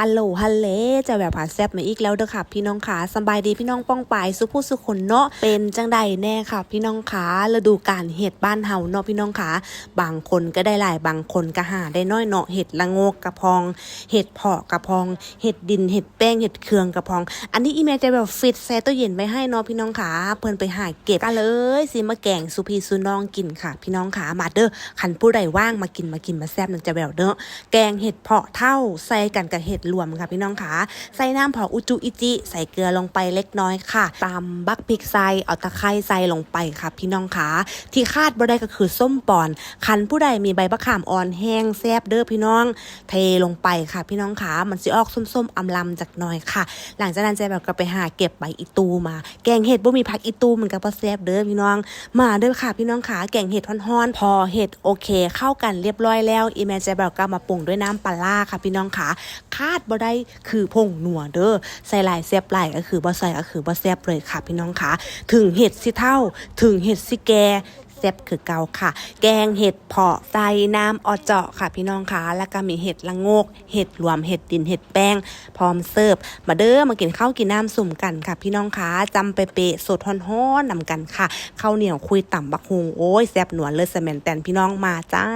ฮัลโหลฮัลเลจะแบบผ่าแซบมาอีกแล้วเด้อค่ะ พี่น้องขาสบายดีพี่น้องป้องปายสุผู้สุคนเนาะเป็นจังใดแน่ค่ะ พี่น้องขาฤดูการเห็ดบ้านเฮาเนาะพี่น้องขาบางคนก็ได้หลายบางคนก็หาได้น้อยเนาะเห็ดละงกกระพอง เห็ดเพาะกระพอง เห็ดดินเห็ดแป้งเห็ดเครืองกระพอง อันนี้อีเมลจะแบบฟิตแซ่ตู้เย็นไว้ให้เนาะพี่น้องขาเพิ่นไปหาเก็บกันเลยสิมาแกงสุพีสุน้องกินค่ะ พี่น้องขามาเด้อขันผู้ใดว่างมากินมากินมาแซ่บนึงจะแบบเด้อแกงเห็ดเพาะเท่าใส่กันกับเห็ดรวมค่ะพี่น้องคะใส่น้ำผาอุจุอิจิ ใส่เกลือลงไปเล็กน้อยค่ะตามบักพริกใส่เอาตะไคร้ใส่ลงไปค่ะพี่น้องคะที่คาดบ่ได้ก็คือส้มปอน คันผู้ใดมีใบมะขามอ่อนแห้งแซบเด้อพี่น้อง เทลงไปค่ะ พี่น้องคะมันสิออกส้มๆอำลำจากหน้อยค่ะ หลังจากนั้นเจแบบก็ไปหาเก็บใบอีตูมา แกงเห็ดบ่มีผักอีตูมันก็บ่แซบเด้อพี่น้อง มาเด้อค่ะ พี่น้องขาแกงเห็ดฮ้อนๆพอเห็ดโอเค เข้ากันเรียบร้อยแล้วอีแมนจแบบก็มาปรุงด้วยน้ำปลาร้าค่ะพี่น้องขา คาดบ่ได้คือผงหนัวเด้อใส่ลายแซบหลายก็คือบ่ใส่ก็คือบ่แซบเลยค่ะ พี่น้องขาถึงเห็ดสิเท่า ถึงเห็ดสิแกแซ่บคือเกาค่ะ แกงเห็ดเพาะใส่น้ำออเจาะค่ะ พี่น้องคะแล้วก็มีเห็ดละโงก เห็ดรวมเห็ดดินเห็ดแป้ง พร้อมเสิร์ฟ มาเด้อมากินข้าวกินน้ำสุ่มกันค่ะ พี่น้องคะจำไปเปะสดฮ้อนๆนำกันค่ะข้าวเหนียวคุยต่ำบักฮงโอ้ยแซ่บหนวลเลยสแมนแตนพี่น้องมาจ้า